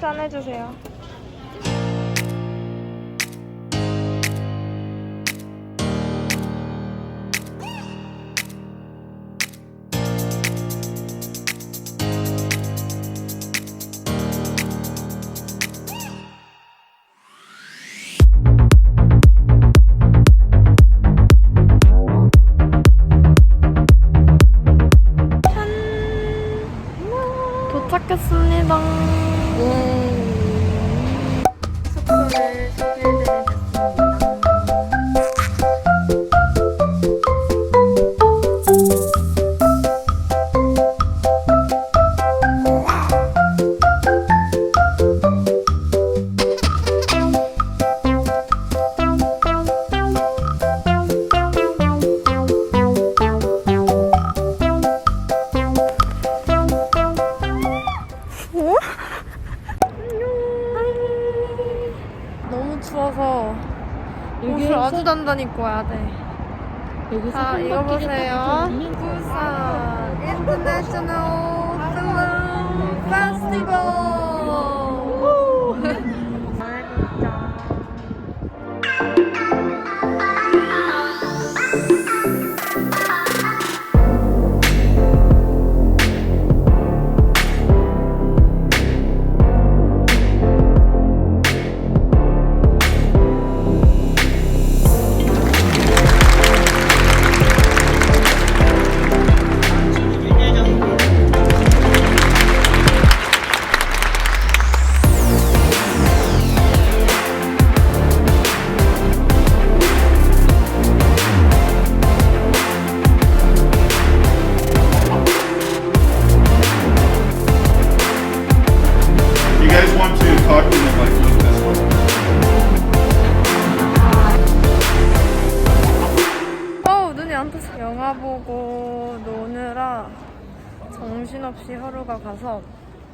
짠해주세요. 도착했습니다. 숙소를 소 추워서 옷을 아주 단단히 입고 와야 돼. 여기서 자, 한 이거 보세요. 부산 인터내셔널 필름 페스티벌. 영화 보고 노느라 정신없이 하루가 가서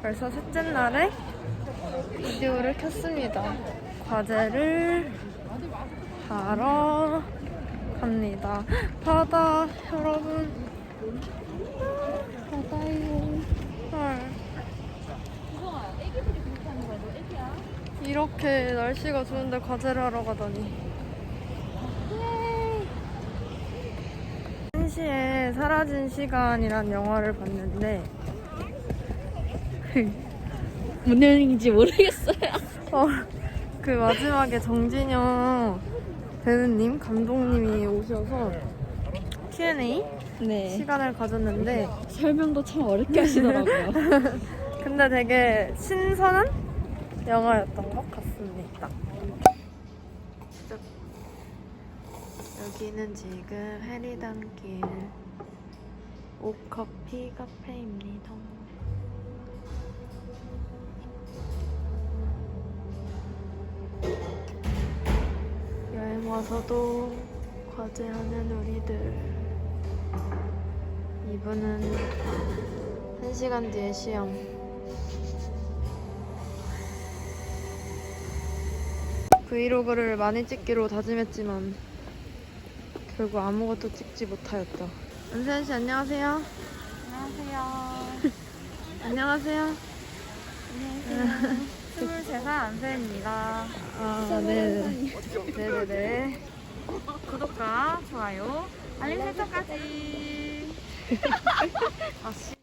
벌써 셋째 날에 비디오를 켰습니다. 과제를 하러 갑니다. 바다 여러분 바다요. 헐. 이렇게 날씨가 좋은데 과제를 하러 가다니. 1시에 사라진 시간이란 영화를 봤는데 뭔 내용인지 모르겠어요. 어, 그 마지막에 정진영 배우님, 감독님이 오셔서 Q&A 네. 시간을 가졌는데 설명도 참 어렵게 하시더라고요. 근데 되게 신선한 영화였던 것 같습니다. 여기는 지금 해리단길 옥커피 카페입니다. 여행 와서도 과제하는 우리들. 이분은 1시간 뒤에 시험. 브이로그를 많이 찍기로 다짐했지만 결국 아무것도 찍지 못하였다. 은세현 씨 안녕하세요. 안녕하세요. 안녕하세요. 안녕하세요. 23살 안세입니다. 아, 네. 네네네. 구독과 좋아요, 알림 설정까지. 아, 씨.